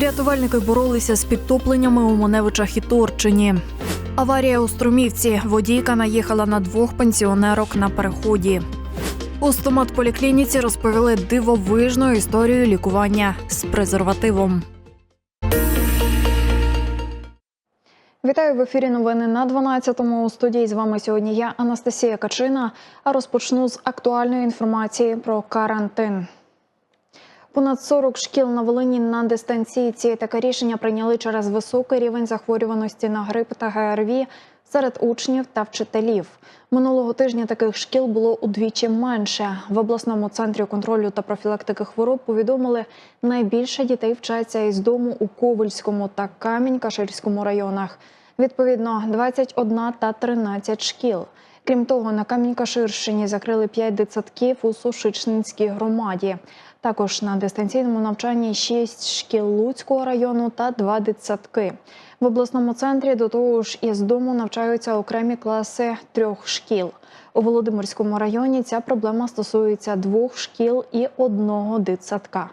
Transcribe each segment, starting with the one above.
Рятувальники боролися з підтопленнями у Моневичах і Торчині. Аварія у Струмівці. Водійка наїхала на двох пенсіонерок на переході. У стоматполіклініці розповіли дивовижну історію лікування з презервативом. Вітаю в ефірі. Новини на 12-му. У студії з вами сьогодні я Анастасія Качина. А розпочну з актуальної інформації про карантин. Понад 40 шкіл на Волині на дистанційці. Таке рішення прийняли через високий рівень захворюваності на грип та ГРВІ серед учнів та вчителів. Минулого тижня таких шкіл було удвічі менше. В обласному центрі контролю та профілактики хвороб повідомили, найбільше дітей вчаться із дому у Ковельському та Камінь-Каширському районах. Відповідно, 21 та 13 шкіл. Крім того, на Камінь-Каширщині закрили 5 дитсадків у Сушичнинській громаді. Також на дистанційному навчанні 6 шкіл Луцького району та 2 дитсадки. В обласному центрі до того ж із дому навчаються окремі класи трьох шкіл. У Володимирському районі ця проблема стосується двох шкіл і одного дитсадка.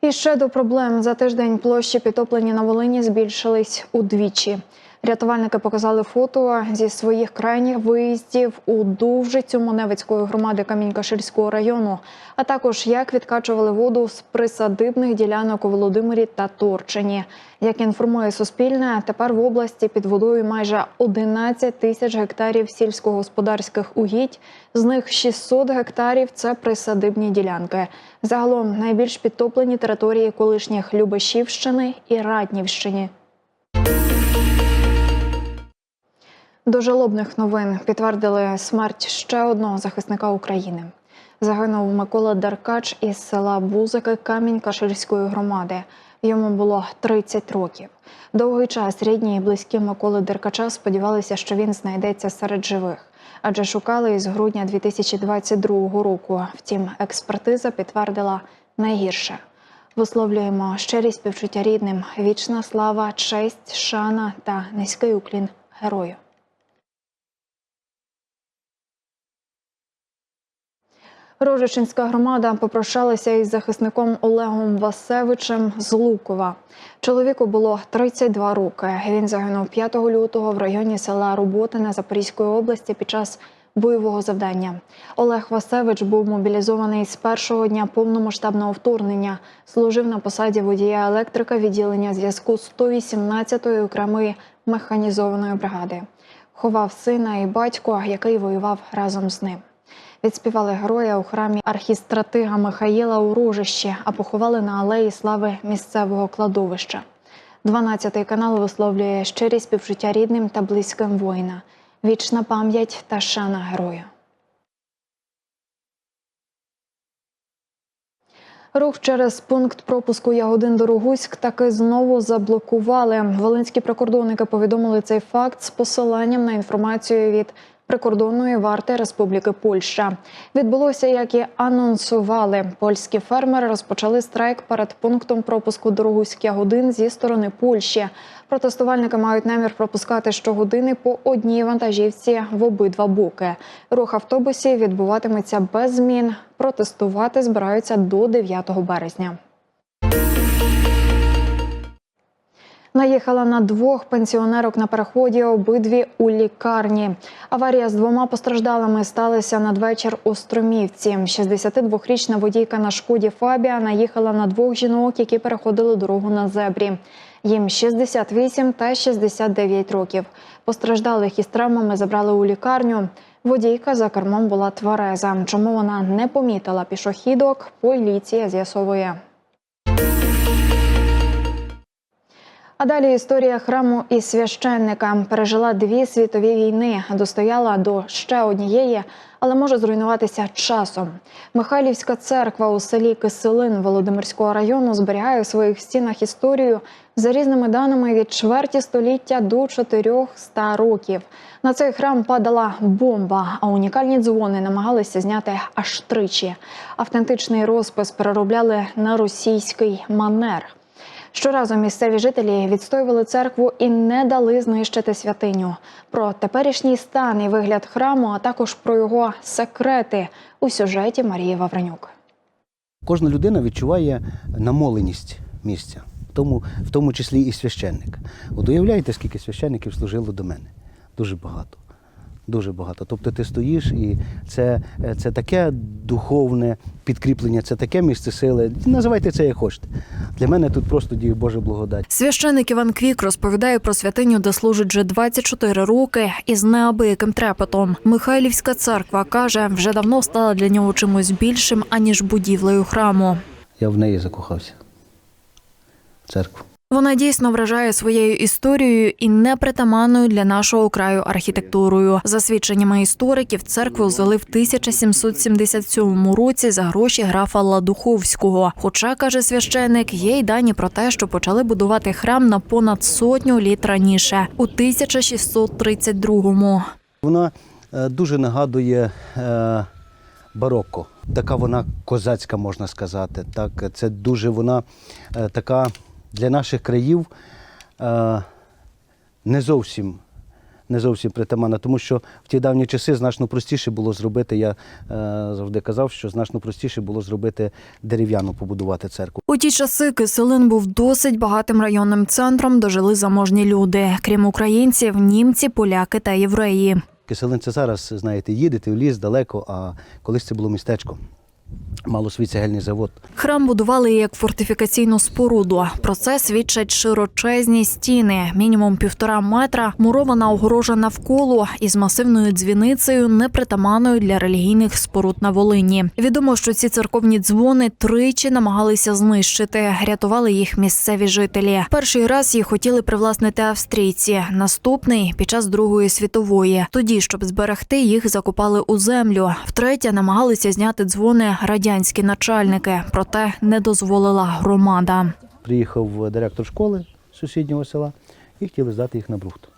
І ще до проблем за тиждень площі підтоплені на Волині збільшились удвічі. Рятувальники показали фото зі своїх крайніх виїздів у Довжицю Моневицької громади Камінь-Каширського району, а також як відкачували воду з присадибних ділянок у Володимирі та Торчині. Як інформує Суспільне, тепер в області під водою майже 11 тисяч гектарів сільськогосподарських угідь. З них 600 гектарів це присадибні ділянки. Загалом найбільш підтоплені території колишніх Любешівщини і Раднівщини. До жалобних новин підтвердили смерть ще одного захисника України. Загинув Микола Деркач із села Бузики Камінь-Каширської громади. Йому було 30 років. Довгий час рідні і близькі Миколи Деркача сподівалися, що він знайдеться серед живих, адже шукали із грудня 2022 року. Втім, експертиза підтвердила найгірше. Висловлюємо щирі співчуття рідним, вічна слава, честь, шана та низький уклін герою. Рожичинська громада попрощалася із захисником Олегом Васевичем з Лукова. Чоловіку було 32 роки. Він загинув 5 лютого в районі села Роботине Запорізької області під час бойового завдання. Олег Васевич був мобілізований з першого дня повномасштабного вторгнення. Служив на посаді водія електрика відділення зв'язку 118-ї окремої механізованої бригади. Ховав сина і батько, який воював разом з ним. Відспівали героя у храмі архістратига Михаїла у Рожищі, а поховали на алеї слави місцевого кладовища. 12-й канал висловлює щирі співчуття рідним та близьким воїна, вічна пам'ять та шана героя. Рух через пункт пропуску Ягодин Дорогуськ таки знову заблокували. Волинські прикордонники повідомили цей факт з посиланням на інформацію від прикордонної варти Республіки Польща. Відбулося, як і анонсували. Польські фермери розпочали страйк перед пунктом пропуску Дорогуськ Ягодин зі сторони Польщі. Протестувальники мають намір пропускати щогодини по одній вантажівці в обидва боки. Рух автобусів відбуватиметься без змін. Протестувати збираються до 9 березня. Наїхала на двох пенсіонерок на переході обидві у лікарні. Аварія з двома постраждалими сталася надвечір у Струмівці. 62-річна водійка на шкоді Фабія наїхала на двох жінок, які переходили дорогу на зебрі. Їм 68 та 69 років. Постраждалих із травмами забрали у лікарню. Водійка за кермом була твереза. Чому вона не помітила пішохідок? Поліція з'ясовує. А далі історія храму і священника пережила дві світові війни, достояла до ще однієї, але може зруйнуватися часом. Михайлівська церква у селі Киселин Володимирського району зберігає у своїх стінах історію за різними даними від чверті століття до 400 років. На цей храм падала бомба, а унікальні дзвони намагалися зняти аж тричі. Автентичний розпис переробляли на російський манер. Щоразу місцеві жителі відстоювали церкву і не дали знищити святиню. Про теперішній стан і вигляд храму, а також про його секрети у сюжеті Марії Вавренюк. Кожна людина відчуває намоленість місця, тому, в тому числі і священник. От уявляєте, скільки священників служило до мене? Дуже багато. Дуже багато. Тобто ти стоїш, і це, е, це таке духовне підкріплення, це таке місце сили. Називайте це як хочете. Для мене тут просто діє Божа благодать. Священик Іван Квік розповідає про святиню, де служить вже 24 роки із неабияким трепетом. Михайлівська церква каже, вже давно стала для нього чимось більшим аніж будівлею храму. Я в неї закохався. В церкву. Вона дійсно вражає своєю історією і непритаманною для нашого краю архітектурою. За свідченнями істориків, церкву звели в 1777 році за гроші графа Ладуховського. Хоча каже священик, є й дані про те, що почали будувати храм на понад сотню літ раніше, у 1632-му. Вона е, дуже нагадує е, барокко. Така вона козацька, можна сказати. Так, це дуже вона е, така для наших країв е, не зовсім. Не зовсім притаманна, тому що в ті давні часи значно простіше було зробити. Я е, завжди казав, що значно простіше було зробити дерев'яну, побудувати церкву. У ті часи Киселин був досить багатим районним центром, де жили заможні люди. Крім українців, німці, поляки та євреї. Киселин це зараз, знаєте, їдете в ліс далеко, а колись це було містечко. Мало свій цегельний завод. Храм будували як фортифікаційну споруду. Про це свідчать широчезні стіни, мінімум півтора метра, мурована огорожа навколо із масивною дзвіницею, непритаманною для релігійних споруд на Волині. Відомо, що ці церковні дзвони тричі намагалися знищити. Рятували їх місцеві жителі. Перший раз їх хотіли привласнити австрійці. Наступний під час Другої світової. Тоді, щоб зберегти, їх закопали у землю. Втретє намагалися зняти дзвони радянські начальники, проте не дозволила громада. Приїхав директор школи сусіднього села і хотіли здати їх на брухт.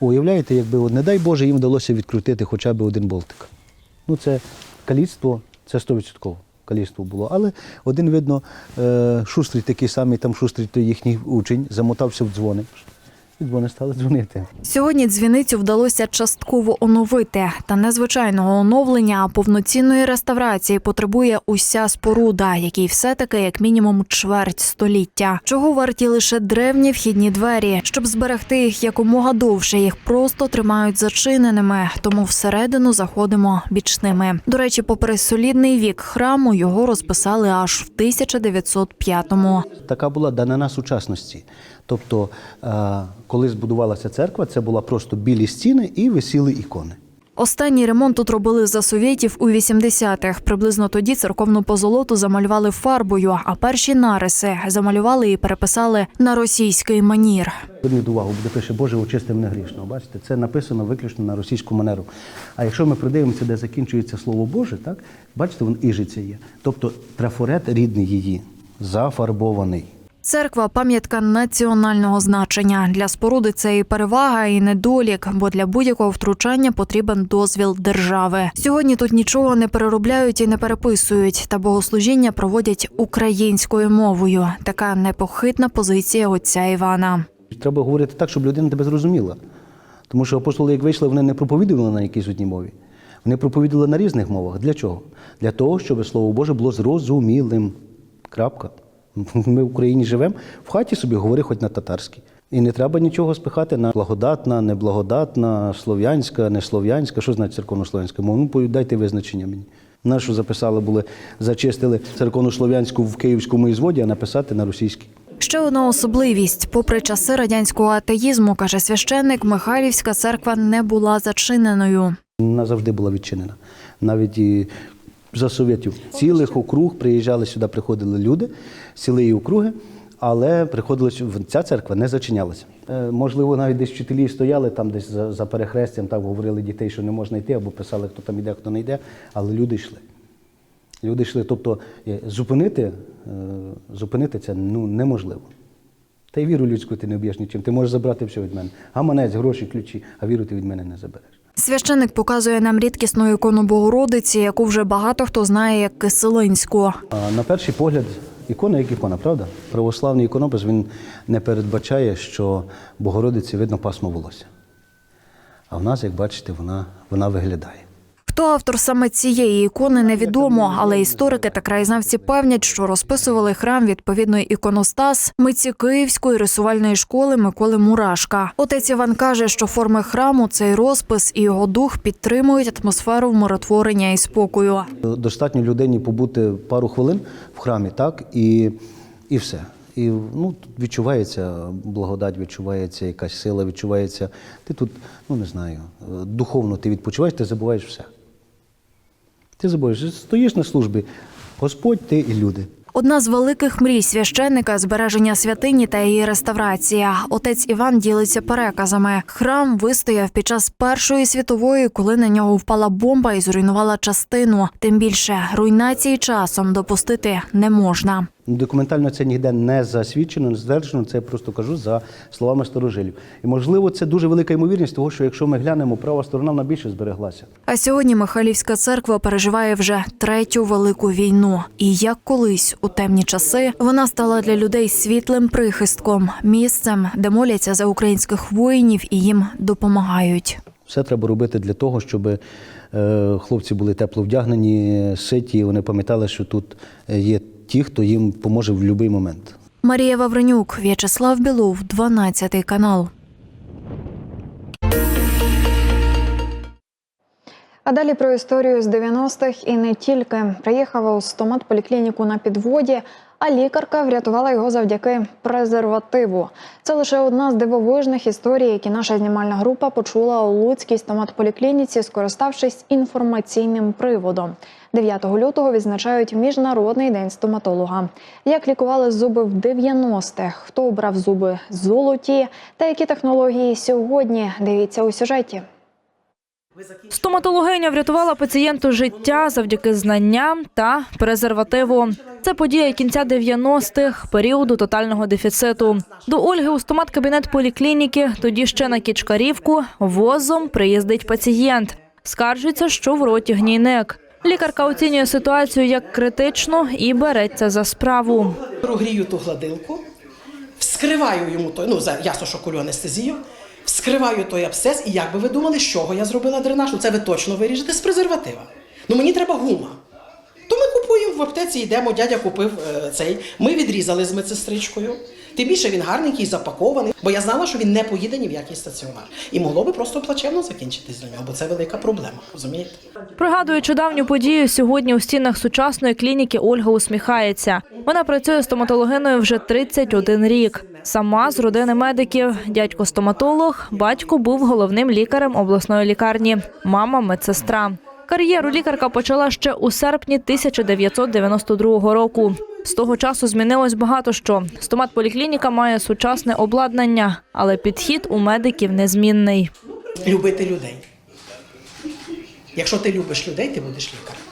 Уявляєте, якби, не дай Боже, їм вдалося відкрутити хоча б один болтик. Ну, це каліцтво, це 100% каліцтво було. Але один, видно, е, шустрий такий самий, там шустрий той їхній учень, замотався в дзвони. І дзвони стали дзвонити. Сьогодні дзвіницю вдалося частково оновити. Та незвичайного оновлення, а повноцінної реставрації потребує уся споруда, якій все-таки як мінімум чверть століття. Чого варті лише древні вхідні двері, щоб зберегти їх якомога довше, їх просто тримають зачиненими, тому всередину заходимо бічними. До речі, попри солідний вік храму, його розписали аж в 1905-му. Така була данина сучасності. Тобто, е, коли збудувалася церква, це була просто білі стіни і висіли ікони. Останній ремонт тут робили за совєтів у 80-х. Приблизно тоді церковну позолоту замалювали фарбою, а перші нариси замалювали і переписали на російський манір. Зверніть увагу, буде пише, Боже, очисти мене грішного. Бачите, це написано виключно на російську манеру. А якщо ми придивимося, де закінчується Слово Боже, так, бачите, вон іжиця є. Тобто трафарет рідний її, зафарбований. Церква пам'ятка національного значення. Для споруди це і перевага, і недолік, бо для будь-якого втручання потрібен дозвіл держави. Сьогодні тут нічого не переробляють і не переписують, та богослужіння проводять українською мовою. Така непохитна позиція отця Івана. Треба говорити так, щоб людина тебе зрозуміла. Тому що апостоли, як вийшли, вони не проповідували на якійсь одній мові. Вони проповідували на різних мовах. Для чого? Для того, щоб Слово Боже було зрозумілим. Крапка. Ми в Україні живемо, в хаті собі говори хоч на татарській. І не треба нічого спихати на благодатна, неблагодатна, слов'янська, неслов'янська. Що значить церковно-слов'янська мова? Ну, дайте визначення мені. Нашу записали були, зачистили церковно-слов'янську в київському ізводі, а написати на російській. Ще одна особливість: попри часи радянського атеїзму, каже священник, Михайлівська церква не була зачиненою. Вона завжди була відчинена. Навіть і за совєтів цілих округ приїжджали сюди, приходили люди, цілі округи, але приходили сю- ця церква не зачинялася. Е, Можливо, навіть десь вчителі стояли там, десь за, за перехрестям, так говорили дітей, що не можна йти, або писали, хто там йде, хто не йде, але люди йшли. Люди йшли. Тобто е, зупинити, е, зупинити це ну, неможливо. Та й віру людську ти не об'єш нічим. Ти можеш забрати все від мене. Гаманець, гроші, ключі, а віру ти від мене не забереш. Священник показує нам рідкісну ікону Богородиці, яку вже багато хто знає як Киселинську. На перший погляд, ікона як ікона, правда? Православний іконопис він не передбачає, що Богородиці видно пасмо волосся. А в нас, як бачите, вона, вона виглядає. Хто автор саме цієї ікони, невідомо, але історики та краєзнавці певнять, що розписували храм відповідної іконостас митці Київської рисувальної школи Миколи Мурашка. Отець Іван каже, що форми храму, цей розпис і його дух підтримують атмосферу вмиротворення і спокою. Достатньо людині побути пару хвилин в храмі, так, і, і все. І ну, відчувається благодать, відчувається якась сила, відчувається. Ти тут, ну не знаю, духовно ти відпочиваєш, ти забуваєш все. Ти забуєш, стоїш на службі, Господь, ти і люди. Одна з великих мрій священника збереження святині та її реставрація. Отець Іван ділиться переказами. Храм вистояв під час Першої світової, коли на нього впала бомба і зруйнувала частину. Тим більше руйнації часом допустити не можна. Документально це ніде не засвідчено, не стверджено, це я просто кажу за словами старожилів. І можливо, це дуже велика ймовірність, того, що якщо ми глянемо, права сторона вона більше збереглася. А сьогодні Михайлівська церква переживає вже третю велику війну. І як колись у темні часи вона стала для людей світлим прихистком, місцем, де моляться за українських воїнів і їм допомагають. Все треба робити для того, щоб е, хлопці були тепло вдягнені, ситі, вони пам'ятали, що тут е, є ті, хто їм поможе в будь-який момент. Марія Вавренюк, В'ячеслав Білов, 12 канал. А далі про історію з 90-х і не тільки. Приїхала у стомат-поліклініку на підводі, а лікарка врятувала його завдяки презервативу. Це лише одна з дивовижних історій, які наша знімальна група почула у Луцькій стомат-поліклініці, скориставшись інформаційним приводом. 9 лютого відзначають Міжнародний день стоматолога. Як лікували зуби в 90-х, хто обрав зуби золоті та які технології сьогодні? Дивіться у сюжеті. Стоматологиня врятувала пацієнту життя завдяки знанням та презервативу. Це подія кінця 90-х, періоду тотального дефіциту. До Ольги у стомат-кабінет поліклініки, тоді ще на Кічкарівку, возом приїздить пацієнт. Скаржиться, що в роті гнійник. Лікарка оцінює ситуацію як критичну і береться за справу. Прогрію ту гладилку, вскриваю йому той, ну ясно, що колю анестезію, вскриваю той абсцес, і як би ви думали, з чого я зробила дренаж? Ну, Це ви точно виріжете з презерватива. Ну мені треба гума. То ми купуємо в аптеці, йдемо, дядя купив е, цей. Ми відрізали з медсестричкою. Тим більше він гарненький, запакований, бо я знала, що він не поїде ні в який стаціонар. І могло би просто плачевно закінчитись для нього, бо це велика проблема, розумієте? Пригадуючи давню подію, сьогодні у стінах сучасної клініки Ольга усміхається. Вона працює стоматологиною вже 31 рік. Сама з родини медиків. Дядько стоматолог, батько був головним лікарем обласної лікарні, мама медсестра. Кар'єру лікарка почала ще у серпні 1992 року. З того часу змінилось багато що. Стомат-поліклініка має сучасне обладнання, але підхід у медиків незмінний. Любити людей. Якщо ти любиш людей, ти будеш лікарем.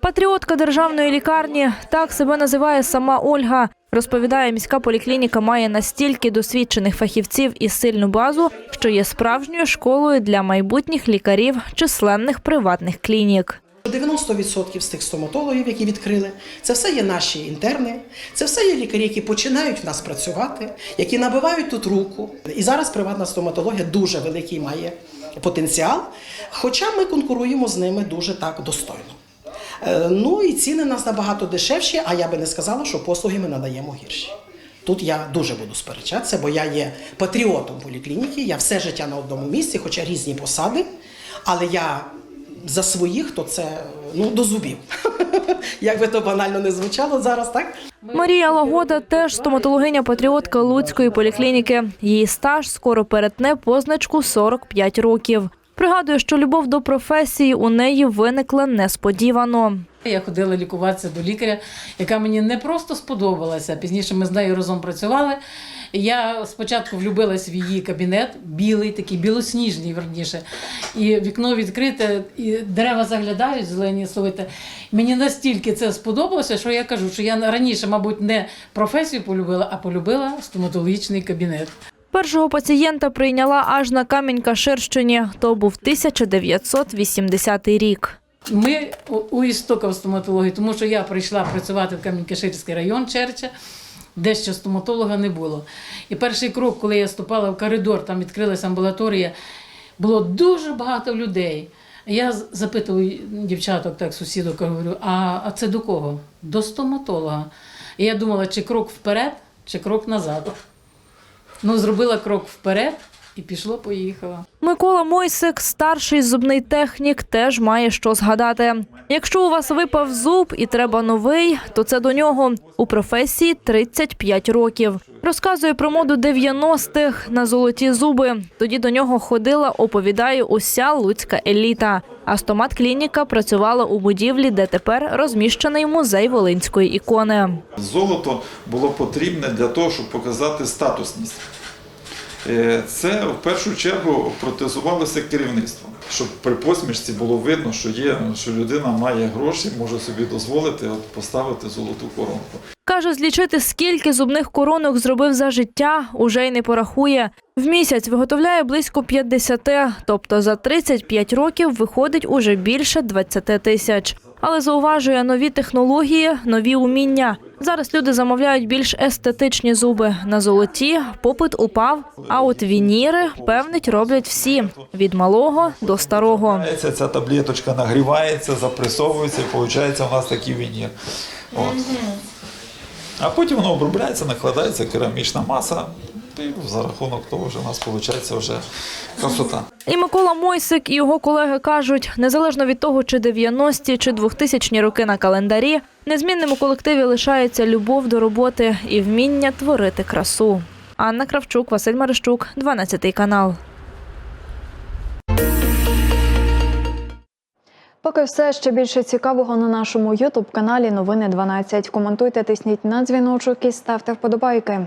Патріотка державної лікарні так себе називає сама Ольга. Розповідає, міська поліклініка має настільки досвідчених фахівців і сильну базу, що є справжньою школою для майбутніх лікарів численних приватних клінік. 90% з тих стоматологів, які відкрили, це все є наші інтерни, це все є лікарі, які починають в нас працювати, які набивають тут руку. І зараз приватна стоматологія дуже великий має потенціал, хоча ми конкуруємо з ними дуже так достойно. Е, Ну і ціни у нас набагато дешевші, а я би не сказала, що послуги ми надаємо гірші. Тут я дуже буду сперечатися, бо я є патріотом поліклініки, я все життя на одному місці, хоча різні посади, але я за своїх, то це ну до зубів. Як би то банально не звучало зараз, так? Марія Лагода теж стоматологиня-патріотка Луцької поліклініки. Її стаж скоро перетне позначку 45 років. Пригадує, що любов до професії у неї виникла несподівано. Я ходила лікуватися до лікаря, яка мені не просто сподобалася. Пізніше ми з нею разом працювали. Я спочатку влюбилась в її кабінет, білий, такий білосніжний, верніше. І вікно відкрите, і дерева заглядають, зелені слухайте. Мені настільки це сподобалося, що я кажу, що я раніше, мабуть, не професію полюбила, а полюбила стоматологічний кабінет. Першого пацієнта прийняла аж на Камінь-Каширщині. То був 1980 рік. Ми у, у істока в стоматології, тому що я прийшла працювати в Камінь-Каширський район Черча, де ще стоматолога не було. І перший крок, коли я ступала в коридор, там відкрилася амбулаторія, було дуже багато людей. Я запитую дівчаток, так сусідок, говорю, а, а це до кого? До стоматолога. І я думала, чи крок вперед, чи крок назад. Ну, зробила крок вперед і пішло, поїхала. Микола Мойсик, старший зубний технік, теж має що згадати. Якщо у вас випав зуб і треба новий, то це до нього. У професії 35 років. Розказує про моду 90-х на золоті зуби. Тоді до нього ходила, оповідає уся луцька еліта. А стомат-клініка працювала у будівлі, де тепер розміщений музей Волинської ікони. Золото було потрібне для того, щоб показати статусність. Е, Це в першу чергу протезувалося керівництвом, щоб при посмішці було видно, що є, що людина має гроші, може собі дозволити от, поставити золоту коронку. Каже, злічити, скільки зубних коронок зробив за життя, уже й не порахує. В місяць виготовляє близько 50, тобто за 35 років виходить уже більше 20 тисяч. Але зауважує нові технології, нові уміння. Зараз люди замовляють більш естетичні зуби. На золоті попит упав, а от вініри, певнить, роблять всі від малого до старого. Ця, ця таблеточка нагрівається, запресовується, і виходить у нас такий вінір. От. А потім воно обробляється, накладається керамічна маса, і за рахунок того вже у нас виходить вже красота. І Микола Мойсик і його колеги кажуть, незалежно від того, чи 90-ті, чи 2000-ні роки на календарі, незмінним у колективі лишається любов до роботи і вміння творити красу. Анна Кравчук, Василь Марищук, 12 канал. Поки все ще більше цікавого на нашому Ютуб каналі Новини 12. Коментуйте, тисніть на дзвіночок і ставте вподобайки.